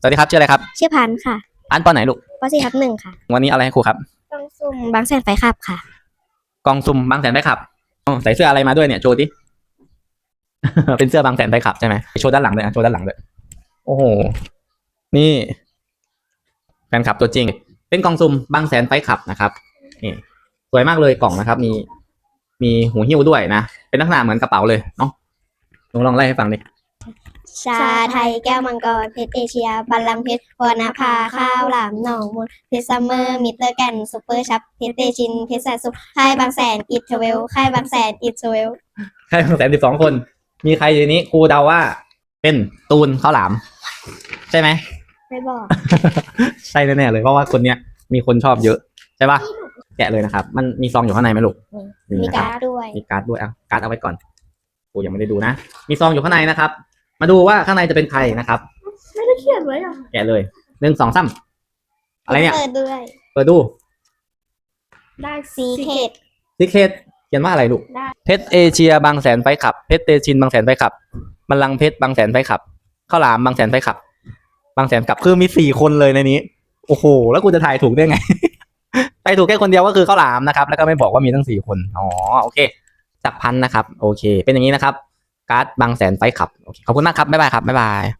สวัสดีครับชื่ออะไรครับชื่อพันธุ์ค่ะอันปอไหนลูกปสี่ทับหนึ่งค่ะวันนี้อะไรให้ครูครับต้องซุ่มบางแสนไฟขับค่ะ กองซุ่มบางแสนไปขับอ๋อใส่เสื้ออะไรมาด้วยเนี่ยโชว์ดิ เป็นเสื้อบางแสนไปขับใช่ไหมโชว์ด้านหลังเลยนะโชว์ด้านหลังเลยโอ้โหนี่แฟนคลับตัวจริง เป็นกล่องซุ่มบางแสนไฟขับนะครับนี่สวยมากเลยกล่องนะครับ มีมีหูหิ้วด้วยนะเป็นลักษณะเหมือนกระเป๋าเลยเนาะลองลองไล่ให้ฟังดิ ชาไทยแก้วมังกรเพชรเอเชียบัลลังก์เพชรวรณภาข้าวหลามหนองมูลเพชรซัมเมอร์มิเตอร์แกันซูเปอร์ชับเพชรเตชินเพชรแสนสุขค่ายบางแสนอิทเทเวลค่ายบางแสนอิทเทเวลใครบางแสนสิบสองคน มีใครอยู่ในนี้ครูเดาว่า เป็นตูนข้าวหลาม ใช่ไหม ไม่บอกใช่แน่ๆเลยเพราะว่าคนเนี้ยมีคนชอบเยอะ ใช่ปะแกะเลยนะครับ มันมีซองอยู่ข้างในไหมลูกมีนะครักาบรดด้วยมีการ์ดด้วยอะการ์ดเอาไว้ก่อนกูยังไม่ได้ดูนะ มีซองอยู่ข้างในนะครับ มาดูว่าข้างในจะเป็นใครนะครับ ไม่ได้เขียนไว้อะแกะเลยหนึ่งสองสามอะไรเนี่ย เปิดด้วย เปิดดูได้ซีเคดซิเคตเขียนว่าอะไรลูก ได้เพชรเอเชียบางแสนไฟขับ เพชรเตชินบางแสนไฟขับ บัลลังก์เพชรบางแสนไฟขับ ข้าวหลามบางแสนไฟขับ บางแสนขับ คือมีสี่คนเลยในนี้ โอ้โห แล้วกูจะถ่ายถูกได้ไง ถ่ายถูกแค่คนเดียวก็คือข้าวหลามนะครับ แล้วก็ไม่บอกว่ามีทั้งสี่คน อ๋อ โอเคจากพันนะครับ โอเค เป็นอย่างนี้นะครับ การ์ดบางแสนไฟขับโอเคขอบคุณมากครับบ๊ายบายครับบ๊ายบาย